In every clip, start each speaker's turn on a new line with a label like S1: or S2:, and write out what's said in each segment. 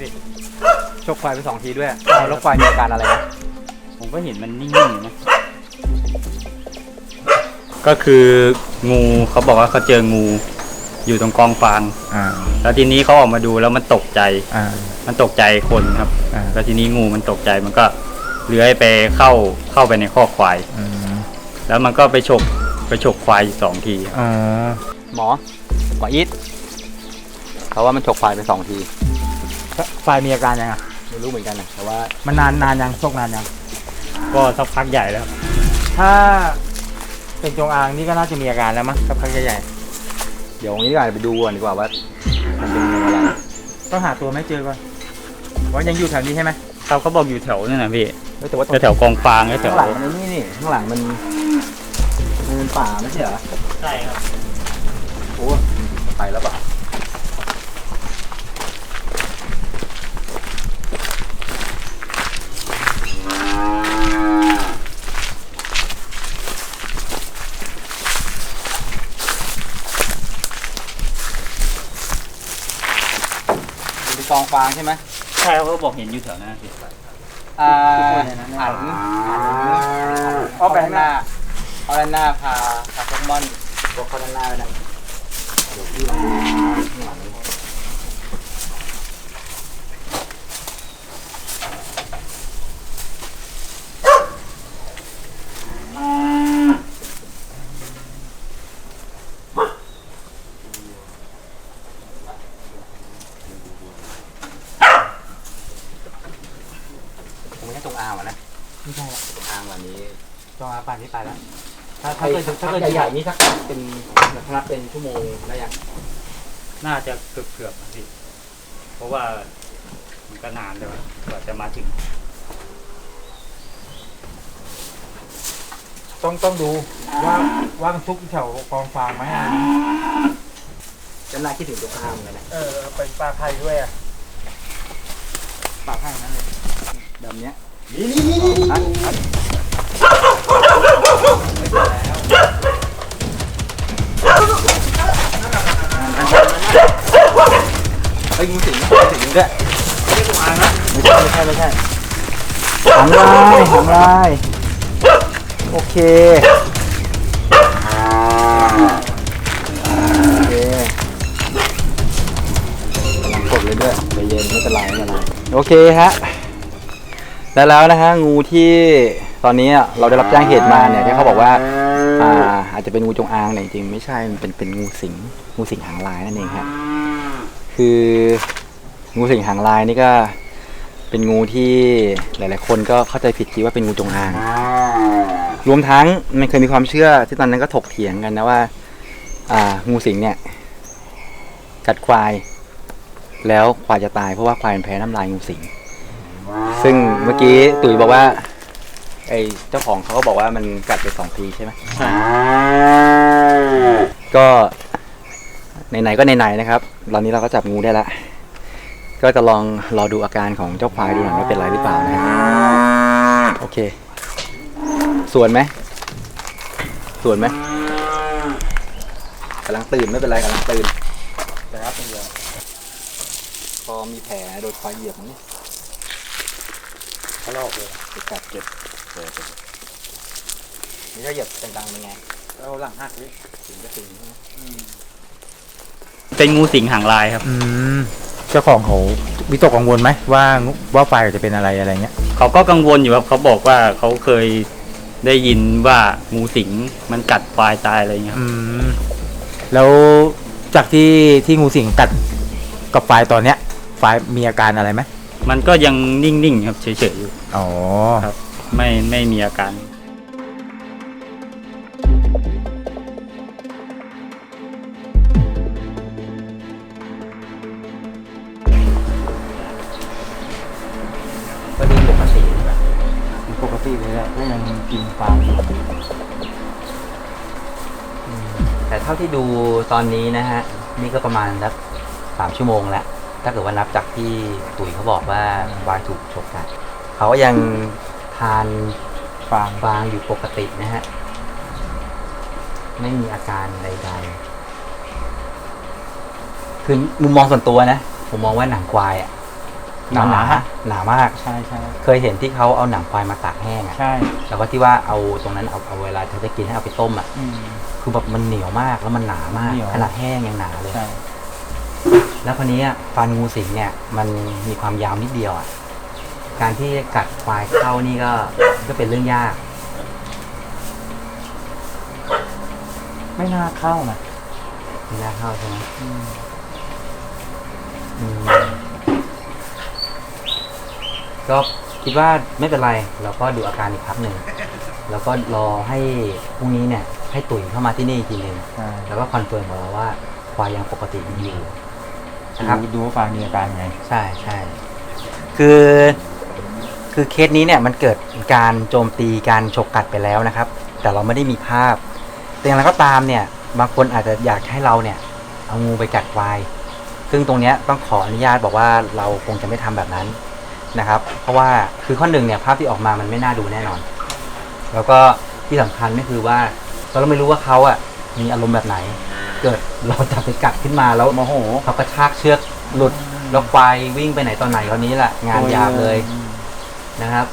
S1: พี่
S2: ชกควายไปสองทีด้วยเอาแล้วควายมีอาการอะไรไหม
S1: ผมก็เห็นมันนิ่งๆอยู่นะก็คืองูเขาบอกว่าเขาเจองูอยู่ตรงกองฟาง
S2: อ่า
S1: แล้วทีนี้เขาออกมาดูแล้วมันตกใจ
S2: อ่า
S1: มันตกใจคนครับ
S2: อ่า
S1: แล้วทีนี้งูมันตกใจมันก็เลื้อยไปเข้าเข้าไปในข้อกควาย
S2: อืม
S1: แล้วมันก็ไปฉกไปฉกควายอยู่สองที
S2: อ๋อหมอหมออีทเขาว่ามันฉกควายไปสองที
S3: ควายมีอาการยังไง
S2: ไม่รู้เหมือนกันนะแต่ว่า
S3: มันนานนานยังชกนานยัง
S1: ก็สักพักใหญ่แล้ว
S3: ถ้าเป็นจงอางนี่ก็น่าจะมีอาการแล้วมั้งสักพักใหญ่
S2: เดี๋ยววันนี้ดีกว่าไปดูก่อนดีกว่าว่ามันเป็นงูอะไร
S3: ๆต้องหาตัวไม่เจอก่อนว่ายังอยู่แถวนี้ใช่ไหม
S1: เขาเขาบอกอยู่แถวนั่นนะพี่
S2: เฮ้ยแต่ว่าตรง
S1: แถวๆกองฟางแถ
S2: ข้าวงหลังมันนี่นี่ข้างหลังมันมันเป็นป่าไม่ใช่เหรอ
S1: ใช่ครับ
S2: โอ้ไปแล้วเปล่ะ เป็นกองฟางใช่ไหม
S1: ใช่เขาบอกเห็นอยู่แถวนั้นพี่
S2: อ่าหันเอาไปข้างหน้าเอาด้านหน้าพาพาโปเกมอนตัวเข้าด้านหน้าไปนะเดี๋ยวพี่ลองดูข้างหลังคง ไม่ใช่ตรงอ่างหรอกนะ
S3: ไม่ใช่หรอก
S2: ตรงอ่างวันนี้
S3: จงอางป่านนี้ไปแล้ว ถ้า
S2: ถ้า
S3: ถ้า
S2: เกิ
S3: เกิ
S2: ด
S3: ด
S2: ถ้า
S3: ถ้า
S2: เกิ
S3: เกิ
S2: ด
S3: ด
S2: ใหญ่ๆนี่สักเป็นนับเป็นชั่วโมงแล้วยัง
S1: น่าจะเกือบเกือบๆนะพี่เพราะว่ามันก็นานเลยกว่าจะมาถึง
S3: ต้องต้องดูว่าว่ามันซุกแถวกองฟางไหมอะ
S2: จำน่าคิดถึงตรงอ่างเลยนะ
S3: เออเป็นปลาไทยด้วยอะปลาไทยนั่นเลย
S2: แบบเนี้ยเฮ้ยงูสิงงูสิงด้วยไม่ใช่ตรงอ่างนะไม่ใช่ไม่ใช่ไม่ใช่หางลายหางลายโอเคโอเคกดเลยด้วยใจเย็นไม่เป็นไรไม่เป็นไรโอเคฮะ แล้วแล้วนะฮะงูที่ตอนนี้เราได้รับแจ้งเหตุมาเนี่ยที่เขาบอกว่าอ่าอาจจะเป็นงูจงอางเนี่ยจริงๆไม่ใช่มันเป็นเป็นงูสิงงูสิงหางลายนั่นเองฮะคืองูสิงหางลายนี่ก็เป็นงูที่หลาย ๆ คนก็เข้าใจผิดคิดว่าเป็นงูจงอาง รวมทั้งมันเคยมีความเชื่อที่ตอนนั้นก็ถกเถียงกันนะว่า อ่างูสิงเนี่ย กัดควาย แล้วควายจะตายเพราะว่าควายมันแพ้น้ำลายงูสิง ซึ่งเมื่อกี้ตุ๋ยบอกว่า ไอ้เจ้าของเขาก็บอกว่ามันกัดไปสองทีใช่ไหมก็ไหนๆก็ไหนๆนะครับตอนนี้เราก็จับงูได้ละก็จะลองรอดูอาการของเจ้าควายดูหน่อยว่าเป็นไรหรือเปล่านะโอเค ส่วนไหมส่วนไหมกำลังตื่นไม่เป็นไรกำลังตื่นแต่ครับเดียวพอมีแผลโดนควายเหยียบนี่
S3: ขาลอกเลย
S2: ไปกัดเจ็บเลยเจ็บนี่ถ้าเหยียบดังๆเป็นไง
S3: เอาหลังหักดิ
S2: ถึงจะถึงใช่ไหม
S1: เป็นงูสิงหางลายครับ
S3: อืมเจ้าของเขาวิตกกังวลไหมว่าว่าไฟจะเป็นอะไรอะไรเงี้ย
S1: เขาก็กังวลอยู่ครับเขาบอกว่าเขาเคยได้ยินว่างูสิงมันกัดควายตายอะไรเงี้ยครับ
S3: อืมแล้วจากที่ที่งูสิงกัดกับไฟตอนเนี้ยไฟมีอาการอะไรไหม
S1: มันก็ยังนิ่งๆครับเฉยๆอยู่
S3: อ๋อ
S1: ครับ ไม่ไม่มีอาการ
S2: ก็ดูปกติแบบ
S3: ปกติเลยแหละก็ยังกินฟางอยู่
S2: แต่เท่าที่ดูตอนนี้นะฮะ นี่ก็ประมาณสักสามชั่วโมงแล้ว ถ้าเกิดว่านับจากที่ตุ๋ยเขาบอกว่าวายถูกฉกกัดเขาก็ยังทาน
S3: ฟาง
S2: ฟางอยู่ปกตินะฮะ ไม่มีอาการใดๆ คือมุมมองส่วนตัวนะ ผมมองว่าหนังควายอะหนาหนาหนามาก
S3: ใช่ใช่
S2: เคยเห็นที่เขาเอาหนังควายมาตากแห้งอะ
S3: ใช่
S2: แล้วก็ที่ว่าเอาตรงนั้นเอาเอาเวลาเขาจะกินให้เอาไปต้มอะ
S3: อืม
S2: คือแบบมันเหนียวมากแล้วมันหนามาก
S3: เหนียว
S2: ขนาดแห้งยังหนาเลย
S3: ใช่
S2: แล้วคนนี้ยฟันงูสิงเนี่ย มันมีความยาวนิดเดียวอะการที่กัดควายเข้านี่ก็ก็เป็นเรื่องยาก
S3: ไม่น่าเข้านะ
S2: ไม่น่าเข้าใช่ไหม
S3: อืม
S2: อืมก็คิดว่าไม่เป็นไรเราก็ดูอาการอีกพักหนึ่งแล้วก็รอให้พรุ่งนี้เนี่ย ให้ตุ๋ยเข้ามาที่นี่อีกทีหนึ่ง
S3: ใช่
S2: แล้วก็คอนเฟิร์มกับเราว่าควายยังปกติดีอยู่ นะครับ
S3: ดูดูว่าฟางมีอาการไง
S2: ใช่ใช่คือคือเคสนี้เนี่ยมันเกิดการโจมตีการฉกกัดไปแล้วนะครับ แต่เราไม่ได้มีภาพ แต่อย่างไรก็ตามเนี่ยบางคนอาจจะอยากให้เราเนี่ย เอางูไปกัดควาย ซึ่งตรงเนี้ยต้องขออนุญาตบอกว่าเราคงจะไม่ทำแบบนั้นนะครับ เพราะว่าคือข้อหนึ่งเนี่ยภาพที่ออกมามันไม่น่าดูแน่นอน แล้วก็ที่สำคัญก็คือว่าเราไม่รู้ว่าเขาอะมีอารมณ์แบบไหน เกิดเราจับไปกัดขึ้นมาแล้ว
S3: โมโห
S2: เขากระชากเชือกหลุดแล้วควายวิ่งไปไหนตอนไหนตอนนี้แหละงานยาบเลยนะครับ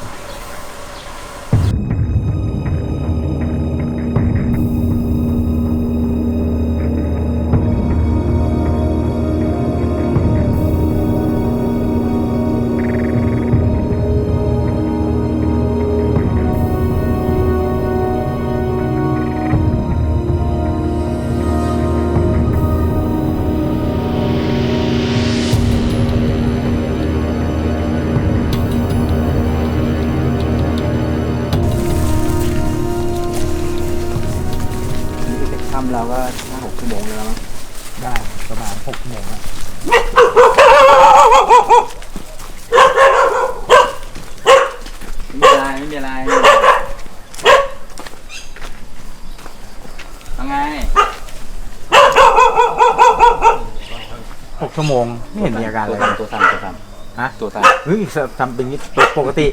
S3: ชั่วโมงไม่เห็นมีอาการเลย
S2: ตัวสั่นตัวสั่น
S3: ฮะ
S2: ตัวสั่น
S3: เฮ้ยทำเป็นอย่างนี้ปกติ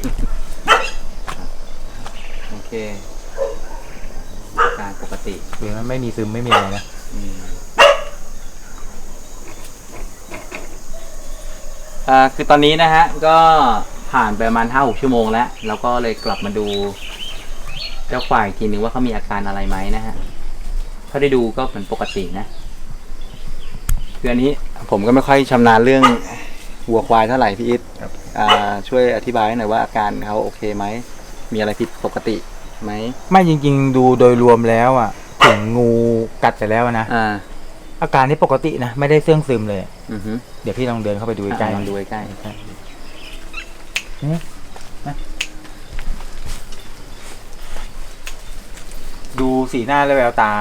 S2: โอเคอาการปกติ
S3: หรือไม่มีซึมไม่มีอะไรนะ
S2: อืมอ่าคือตอนนี้นะฮะ ก็ผ่านไปประมาณห้าหกชั่วโมงแล้วแล้วก็เลยกลับมาดู เจ้าฝ่ายอีกทีหนึ่งว่าเขามีอาการอะไรไหมนะฮะถ้าได้ดูก็เป็นปกตินะคืออันนี้ ผมก็ไม่ค่อยชำนาญเรื่องวัวควายเท่าไหร่พี่อิทอ่าช่วยอธิบายหน่อยว่าอาการเขาโอเคไหม มีอะไรผิดปกติไหม
S3: ไม่จริง ๆ ดูโดยรวมแล้วอะถึงงูกัดไปแล้วนะ
S2: อ่า
S3: อาการนี่ปกตินะ ไม่ได้เสื่องซึมเลย
S2: อือฮึ
S3: เดี๋ยวพี่ลองเดินเข้าไปดูใกล้
S2: อะ
S3: ๆ
S2: ลองดูใกล้ๆ
S3: ดูสีหน้าและแววตา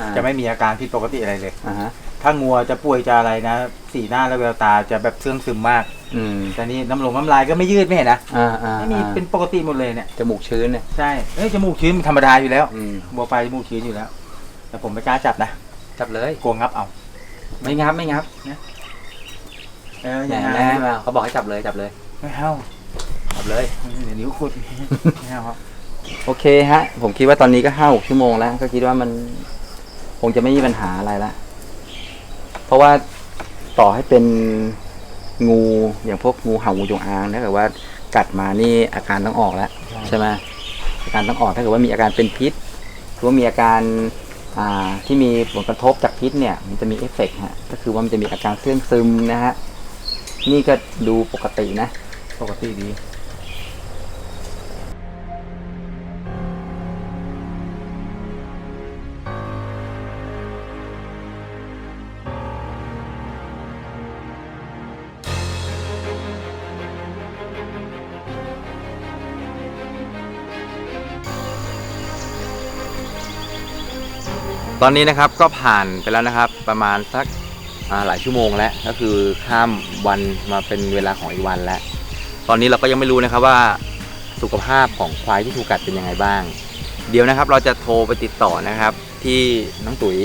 S2: อ่า
S3: จะไม่มีอาการผิดปกติอะไรเลย
S2: อ่าฮะ
S3: ถ้างัวจะป่วยจะอะไรนะ สีหน้าและแววตาจะแบบเสื่องซึมมาก
S2: อืม
S3: แต่นี่น้ำลงน้ำลายก็ไม่ยืดไม่เห็นนะ
S2: อ่าอ่า
S3: ไม่มี
S2: อ่า
S3: เป็นปกติหมดเลยเนี่ย
S2: จมูกชื้นเนี่ย
S3: ใช่เอ้ยจมูกชื้นมันธรรมดาอยู่แล้ว
S2: อืม
S3: บัวไฟจมูกชื้นอยู่แล้ว แต่ผมไม่กล้าจับนะ
S2: จับเลย
S3: กลัวงับเอา
S2: ไม่งับไม่งับ
S3: เออ
S2: แห
S3: อย่าง
S2: ม
S3: นั้น
S2: แน่มาเขาบอกให้จับเลยจับเลย
S3: ไม่เอาจับเลย เดี๋ยวนิ้วขุดไม่เอาครับ
S2: โอเคฮะ ผมคิดว่าตอนนี้ก็ห้าหกชั่วโมงแล้ว ก็คิดว่ามันคงจะไม่มีปัญหาอะไรละ เพราะว่าต่อให้เป็นงูอย่างพวกงูเห่างูจงอางถ้าเกิดว่ากัดมานี่อาการต้องออกแล้วใช่ไหมอาการต้องออกถ้าเกิดว่ามีอาการเป็นพิษหรือว่ามีอาการอ่าที่มีผลกระทบจากพิษเนี่ย มันจะมีเอฟเฟกต์ฮะก็คือว่ามันจะมีอาการเสื่องซึมนะฮะนี่ก็ดูปกตินะ
S3: ปกติดี
S2: ตอนนี้นะครับก็ผ่านไปแล้วนะครับ ประมาณสักหลายชั่วโมงแล้วก็คือข้ามวันมาเป็นเวลาของอีกวันแล้ว ตอนนี้เราก็ยังไม่รู้นะครับว่าสุขภาพของควายที่ถูกกัดเป็นยังไงบ้าง เดี๋ยวนะครับเราจะโทรไปติดต่อนะครับ ที่น้องตุ๋ย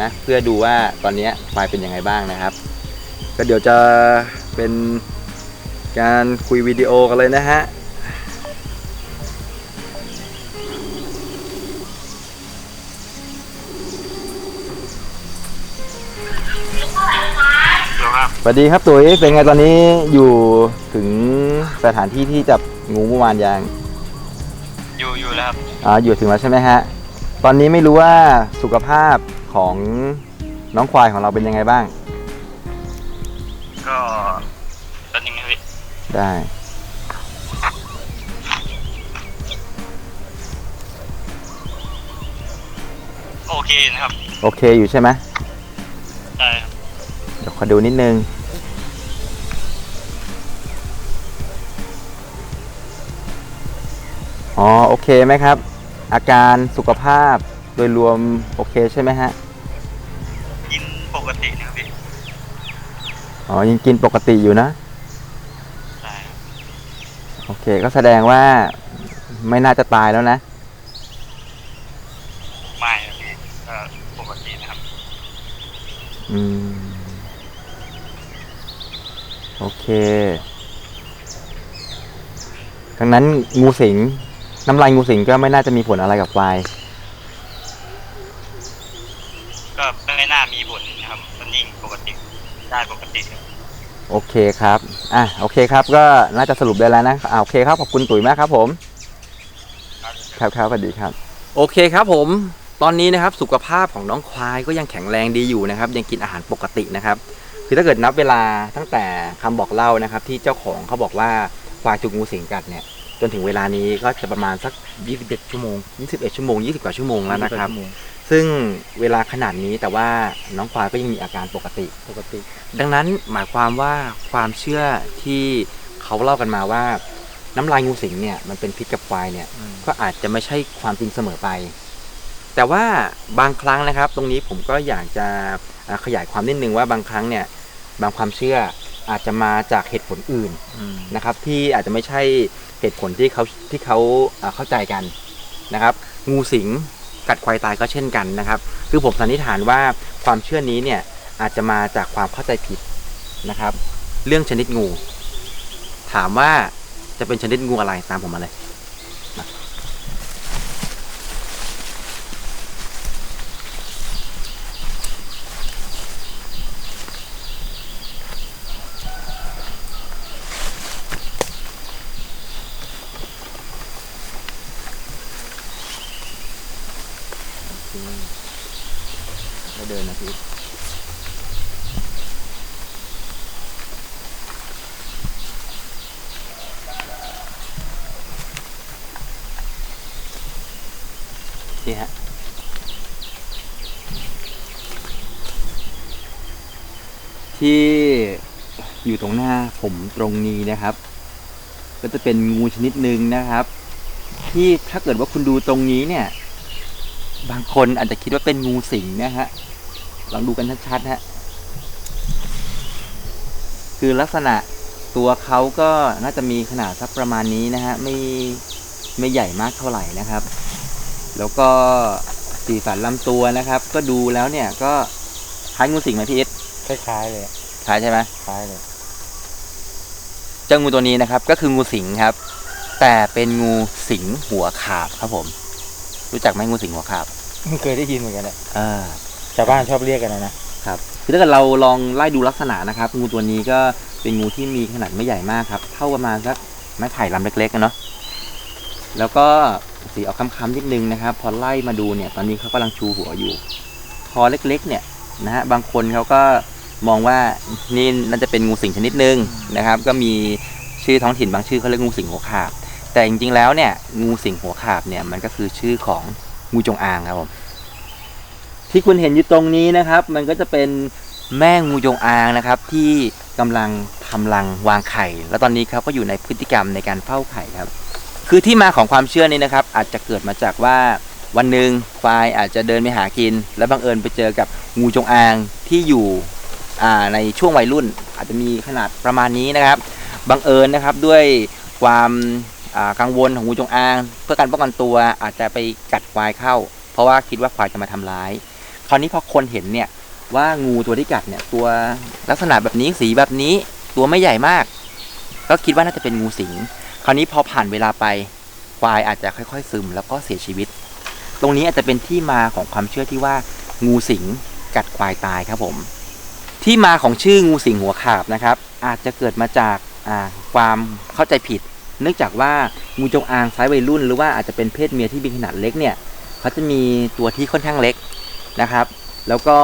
S2: นะเพื่อดูว่าตอนนี้ควายเป็นยังไงบ้างนะครับ ก็เดี๋ยวจะเป็นการคุยวิดีโอกันเลยนะฮะ
S1: ครับ
S2: สวัสดีครับตุ๋ยเป็นไงตอนนี้อยู่ถึงสถานที่ที่จับงูเมื่อวานยัง
S1: อยู่อยู่แล้วครับ
S2: อ่าอยู่ถึงแล้วใช่ไหมฮะตอนนี้ไม่รู้ว่าสุขภาพของน้องควายของเราเป็นยังไงบ้าง
S1: ก็ตอนนี้ครับพี่
S2: ได้
S1: โอเคนะครับ
S2: โอเคอยู่ใช่ไหม
S1: ได้ครับ
S2: เดี๋ยว ขอดูนิดนึง อ๋อ โอเคไหมครับ อาการสุขภาพโดยรวมโอเคใช่ไหมฮะ
S1: กินปกตินะครับพี่
S2: อ๋อ ยังกินปกติอยู่นะ
S1: ได้ครับ
S2: โอเค ก็แสดงว่าไม่น่าจะตายแล้วนะ
S1: ไม่ครับพี่ก็ปกตินะครับ
S2: อืม โอเคดังนั้นงูสิงน้ำลายงูสิงก็ไม่น่าจะมีผลอะไรกับควาย
S1: ก็ไม่น่ามีผลนะครับมันนิ่งปกติได้ปกติครับ
S2: โอเคครับ อะ โอเคครับ ก็น่าจะสรุปได้แล้วนะอ่าโอเคครับ ขอบคุณตุ๋ยมากครับผม ครับครับสวัสดีครับ โอเคครับผม ตอนนี้นะครับสุขภาพของน้องควายก็ยังแข็งแรงดีอยู่นะครับ ยังกินอาหารปกตินะครับ คือถ้าเกิดนับเวลาตั้งแต่คำบอกเล่านะครับ ที่เจ้าของเขาบอกว่าควายถูกงูสิงกัดเนี่ยจนถึงเวลานี้ก็จะประมาณสัก 21 ชั่วโมง 21 ชั่วโมง 20 กว่าชั่วโมงแล้วนะครับ ซึ่งเวลาขนาดนี้แต่ว่าน้องควายก็ยังมีอาการปกติ
S3: ปกติ
S2: ดังนั้นหมายความว่าความเชื่อที่เขาเล่ากันมาว่า น้ำลายงูสิงเนี่ยมันเป็นพิษกับควายเนี่ยก็อาจจะไม่ใช่ความจริงเสมอไป แต่ว่าบางครั้งนะครับ ตรงนี้ผมก็อยากจะอ่าขยายความนิดนึงว่าบางครั้งเนี่ย บางความเชื่ออาจจะมาจากเหตุผลอื่นนะครับ ที่อาจจะไม่ใช่เหตุผลที่เขาที่เขาอ่าเข้าใจกันนะครับ งูสิงกัดควายตายก็เช่นกันนะครับ คือผมสันนิษฐานว่าความเชื่อนี้เนี่ยอาจจะมาจากความเข้าใจผิดนะครับ เรื่องชนิดงู ถามว่าจะเป็นชนิดงูอะไรตามผมมาเลย แล้วเดินนะพี่นี่ฮะที่อยู่ตรงหน้าผมตรงนี้นะครับ ก็จะเป็นงูชนิดหนึ่งนะครับ ที่ถ้าเกิดว่าคุณดูตรงนี้เนี่ย บางคนอาจจะคิดว่าเป็นงูสิงนะฮะ ลองดูกันชัดๆฮะ คือลักษณะตัวเขาก็น่าจะมีขนาดสักประมาณนี้นะฮะ ไม่ไม่ใหญ่มากเท่าไหร่นะครับ แล้วก็สีสันลำตัวนะครับ ก็ดูแล้วเนี่ยก็คล้ายงูสิงไหมพี่เอส
S3: คล้ายๆเลยอะ
S2: คล้ายใช่ไหม
S3: คล้ายเลย
S2: เจ้างูตัวนี้นะครับ ก็คืองูสิงครับ แต่เป็นงูสิงหัวขาบครับผม รู้จักไหมงูสิงหัวขาบ
S3: เคยได้ยินเหมือนกันอะ
S2: อ่า
S3: ชาวบ้านชอบเรียกกันนะนะ
S2: ครับคือถ้าเกิดเราลองไล่ดูลักษณะนะครับ งูตัวนี้ก็เป็นงูที่มีขนาดไม่ใหญ่มากครับ เท่าประมาณสักไม้ไผ่ลำเล็กๆกันเนาะแล้วก็สีออกค้ำๆนิดนึงนะครับ พอไล่มาดูเนี่ย ตอนนี้เขากำลังชูหัวอยู่ คอเล็กๆ เนี่ยนะฮะบางคนเขาก็มองว่านี่น่าจะเป็นงูสิงชนิดหนึ่งนะครับ ก็มีชื่อท้องถิ่นบางชื่อเขาเรียกงูสิงหัวขาบ แต่จริงๆแล้วเนี่ยงูสิงหัวขาบเนี่ยมันก็คือชื่อของงูจงอางครับผมที่คุณเห็นอยู่ตรงนี้นะครับ มันก็จะเป็นแม่งูจงอางนะครับ ที่กำลังทำรังวางไข่ แล้วตอนนี้เขาก็อยู่ในพฤติกรรมในการเฝ้าไข่ครับ คือที่มาของความเชื่อนี้นะครับ อาจจะเกิดมาจากว่าวันหนึ่งควายอาจจะเดินไปหากิน แล้วบังเอิญไปเจอกับงูจงอางที่อยู่ในช่วงวัยรุ่น อาจจะมีขนาดประมาณนี้นะครับบังเอิญนะครับด้วยความ กังวลของงูจงอาง เพื่อการป้องกันตัวอาจจะไปกัดควายเข้า เพราะว่าคิดว่าควายจะมาทำร้าย คราวนี้พอคนเห็นเนี่ยว่างูตัวที่กัดเนี่ยตัวลักษณะแบบนี้สีแบบนี้ตัวไม่ใหญ่มาก ก็คิดว่าน่าจะเป็นงูสิง คราวนี้พอผ่านเวลาไปควายอาจจะค่อย ๆ ซึมแล้วก็เสียชีวิต ตรงนี้อาจจะเป็นที่มาของความเชื่อที่ว่างูสิงกัดควายตายครับผม ที่มาของชื่องูสิงหัวขาบนะครับ อาจจะเกิดมาจากความเข้าใจผิด เนื่องจากว่างูจงอางไซส์วัยรุ่น หรือว่าอาจจะเป็นเพศเมียที่มีขนาดเล็กเนี่ยเขาจะมีตัวที่ค่อนข้างเล็กนะครับ แล้วก็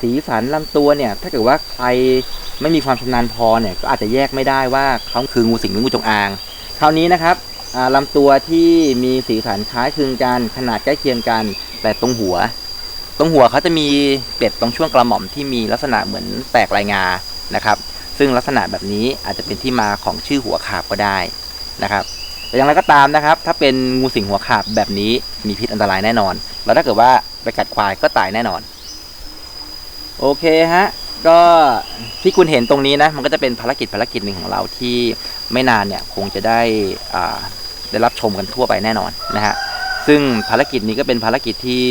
S2: สีสันลำตัวเนี่ยถ้าเกิดว่าใครไม่มีความชำนาญพอเนี่ยก็อาจจะแยกไม่ได้ว่าเขาคืองูสิงหรืองูจงอาง คราวนี้นะครับอ่าลำตัวที่มีสีสันคล้ายคลึงกันขนาดใกล้เคียงกัน แต่ตรงหัว ตรงหัวเขาจะมีเกล็ดตรงช่วงกระหม่อมที่มีลักษณะเหมือนแตกลายงานะครับ ซึ่งลักษณะแบบนี้อาจจะเป็นที่มาของชื่อหัวขาบก็ได้ นะครับแต่อย่างไรก็ตามนะครับ ถ้าเป็นงูสิงหัวขาบแบบนี้มีพิษอันตรายแน่นอน แล้วถ้าเกิดว่าไปกัดควายก็ตายแน่นอน โอเคฮะก็ที่คุณเห็นตรงนี้นะมันก็จะเป็นภารกิจภารกิจหนึ่งของเราที่ไม่นานเนี่ยคงจะได้ได้รับชมกันทั่วไปแน่นอนนะฮะซึ่งภารกิจนี้ก็เป็นภารกิจที่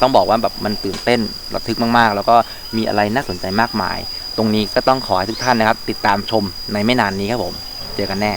S2: ต้องบอกว่าแบบมันตื่นเต้นระทึกมากๆ แล้วก็มีอะไรน่าสนใจมากมาย ตรงนี้ก็ต้องขอให้ทุกท่านนะครับ ติดตามชมในไม่นานนี้ครับผม เจอกันแน่